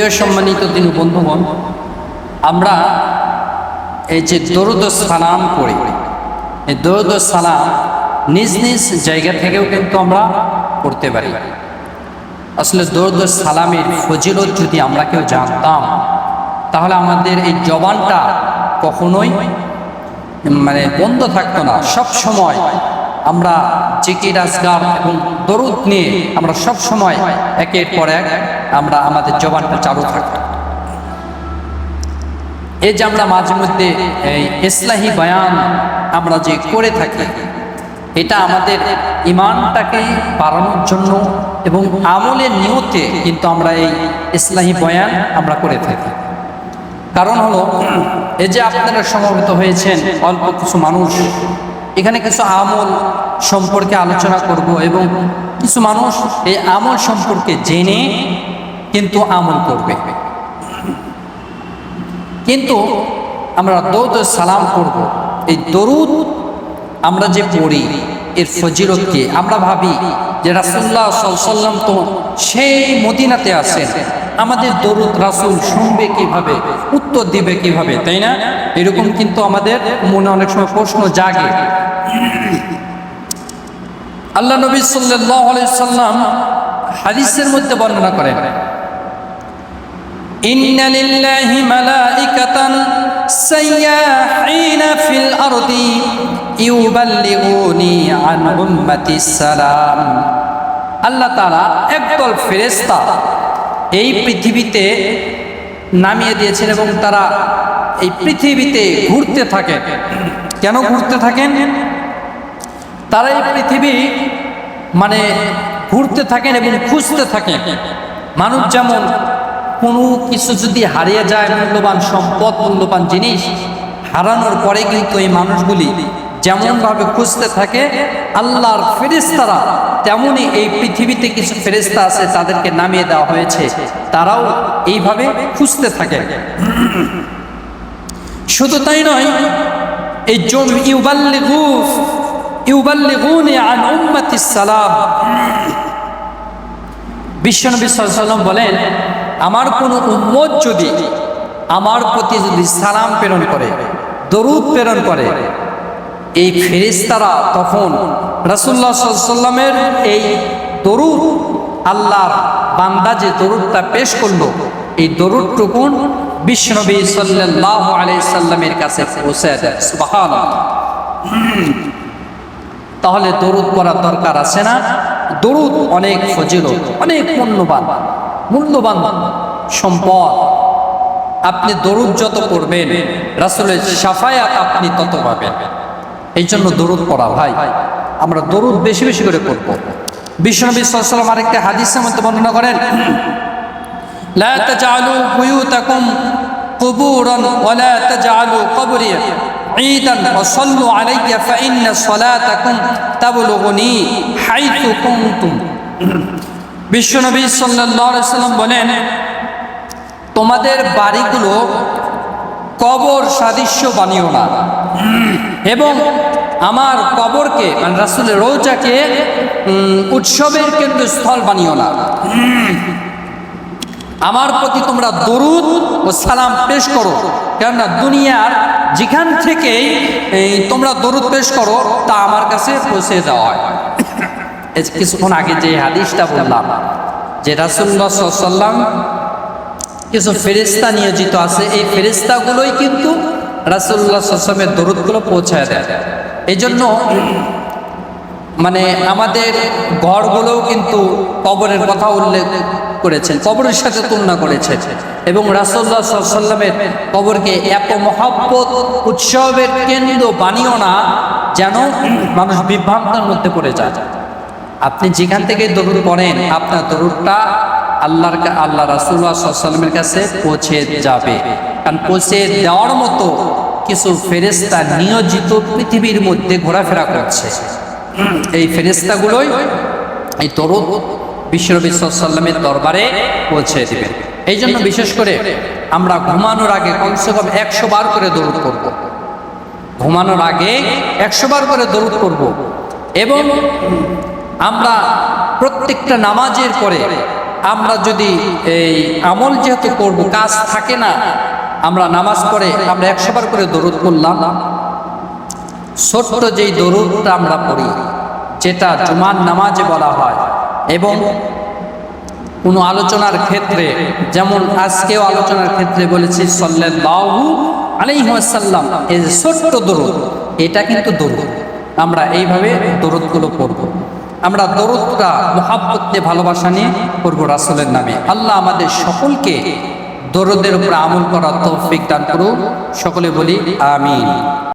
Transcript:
সম্মানিত দিন বন্ধুগণ, আমরা এই যে দরুদ সালাম করি এই দরুদ সালাম নিজ নিজ জায়গা থেকেও কিন্তু আমরা করতে পারি। আসলে দরুদ সালামের ফজিলত যদি আমরা কেউ জানতাম, তাহলে আমাদের এই জবানটা কখনোই মানে বন্ধ থাকতো না। সব সময় আমরা জিকির এবং দরুদ নিয়ে আমরা সব সময় একের পর এক আমরা আমাদের জবানটা চালু থাকতো এই যে আমরা মাঝে মধ্যে এই ইসলাহি বয়ান আমরা যে করে থাকি, এটা আমাদের ইমানটাকে বাড়ানোর জন্য এবং আমলের নিয়তে কিন্তু আমরা এই ইসলাহি বয়ান আমরা করে থাকি। কারণ হলো, এই যে আপনারা সমবেত হয়েছেন, অল্প কিছু মানুষ, এখানে কিছু আমল সম্পর্কে আলোচনা করব এবং কিছু মানুষ এই আমল সম্পর্কে জেনে কিন্তু আমল করবে। কিন্তু আমরা দৌদ সালাম করব। এই দরুদ আমরা যে পড়ি, এর ফজিরতকে আমরা ভাবি যে রাসুল্লাহ সাল্লাম তো সেই মদিনাতে আছেন। আমাদের দরুদ রাসুল শুনবে কীভাবে, উত্তর দিবে কীভাবে, তাই না? এরকম কিন্তু আমাদের মনে অনেক সময় প্রশ্ন জাগে। আল্লাহ নবী সাল্লাহ সাল্লাম হাদিসের মধ্যে বর্ণনা করেন। إن لله ملائكة سياحين في الأرض يبلغوني عن أمتي السلام আল্লাহ তারা একদল ফেরেস্তা এই পৃথিবীতে নামিয়ে দিয়েছেন এবং তারা এই পৃথিবীতে ঘুরতে থাকেন কেন ঘুরতে থাকেন তারা এই পৃথিবী মানে ঘুরতে থাকেন এবং খুঁজতে থাকেন মানুষ যেমন কোনো কিছু যদি হারিয়ে যায় মূল্যবান সম্পদ, মূল্যবান জিনিস, হারানোর পরে কিন্তু এই মানুষগুলি যেমনভাবে খুঁজতে থাকে, আল্লাহর ফেরেস্তারা তেমনই এই পৃথিবীতে কিছু ফেরেস্তা আছে তাদেরকে নামিয়ে দেওয়া হয়েছে। তারাও এইভাবে খুঁজতে থাকে। শুধু তাই নয়, এই জম ইউবাল্লিগু, ইউবাল্লিগুনি আন উম্মাতিস সালাম, বিশ্বনবী সাল্লাম বলেন আমার কোনো উম্মত যদি আমার প্রতি যদি সালাম প্রেরণ করে, দরুদ প্রেরণ করে, এই ফেরিস্তারা তখন রাসুল্লাহ সাল্লামের এই দরুদ, আল্লাহর বান্দা যে দরুদটা পেশ করল, এই দরুদটুকুন বিশ্বনবী সাল্লাহ সাল্লামের কাছে পৌঁছে দেয়। তাহলে দরুদ পড়ার দরকার আছে না? দরুদ অনেক ফজিল অনেক মূল্যবান। মূল্যবান সম্পদ আপনি দরুদ যত পড়বেন রাসুলের সাফায়াত আপনি তত পাবেন এই জন্য দরুদ পড়া ভাই আমরা দরুদ বেশি বেশি করে পড়ব বিশ্বনবী সাল্লাম আরেকটা হাদিসের মধ্যে বর্ণনা করেন لا تجعلوا بيوتكم قبورا ولا تجعلوا قبري عيدا وصلوا علي فإن صلاتكم تبلغني حيث كنتم বিশ্বনবী সাল্লাম বলেন, তোমাদের বাড়িগুলো কবর সাদৃশ্য বানিও না। এবং আমার কবরকে মানে রাসুলের রৌজাকে উৎসবের কেন্দ্রস্থল বানিও না। আমার প্রতি তোমরা দরুদ ও সালাম পেশ করো। কেননা দুনিয়ার যেখান থেকেই তোমরা দরুদ পেশ করো, তা আমার কাছে পৌঁছে দেওয়া হয়। কিছুক্ষণ আগে যে হাদিসটা বললাম, যে রাসুল্লাহ সাল্লাম কিছু ফেরিস্তা নিয়োজিত আছে, এই ফেরিস্তাগুলোই কিন্তু রাসুল্লাহ সাল্লামের দরুদগুলো পৌঁছায় দেয়। এই জন্য মানে আমাদের ঘরগুলোও কিন্তু কবরের কথা উল্লেখ করেছেন, কবরের সাথে তুলনা করেছে এবং রাসুল্লাহ সাল্লামের কবরকে এত মহাব্বত, উৎসবের কেন্দ্র বানিও না যেন মানুষ বিভ্রান্তের মধ্যে পড়ে যায়। আপনি যেখান থেকে দরুদ পড়েন, আপনার দরুদটা আল্লাহর আল্লাহ রাসুল্লাহ সাল্লামের কাছে পৌঁছে যাবে। কারণ পৌঁছে দেওয়ার মতো কিছু ফেরেস্তা নিয়োজিত পৃথিবীর মধ্যে ঘোরাফেরা করছে। এই ফেরেস্তাগুলোই এই দরুদ বিশ্বনবী সাল্লামের দরবারে পৌঁছে দিবে। এই জন্য বিশেষ করে আমরা ঘুমানোর আগে কমসে কম একশো বার করে দরুদ করব ঘুমানোর আগে একশো বার করে দরুদ করব এবং আমরা প্রত্যেকটা নামাজের পরে আমরা যদি এই আমল যেহেতু করব, কাজ থাকে না, আমরা নামাজ পড়ে আমরা একশো বার করে দরুদ করলাম ছোট্ট যেই দরুদটা আমরা পড়ি, যেটা জুমার নামাজে বলা হয় এবং কোনো আলোচনার ক্ষেত্রে, যেমন আজকেও আলোচনার ক্ষেত্রে বলেছি, সাল্লাল্লাহু আলাইহি ওয়াসাল্লাম, এই ছোট্ট দরুদ, এটা কিন্তু দরুদ। আমরা এইভাবে দরুদগুলো পড়ব। আমরা দরদটা মোহাব্বত ভালোবাসা নিয়ে করব রাসুলের নামে। আল্লাহ আমাদের সকলকে দরদের উপর আমল করার তৌফিক দান করুক। সকলে বলি, আমিন।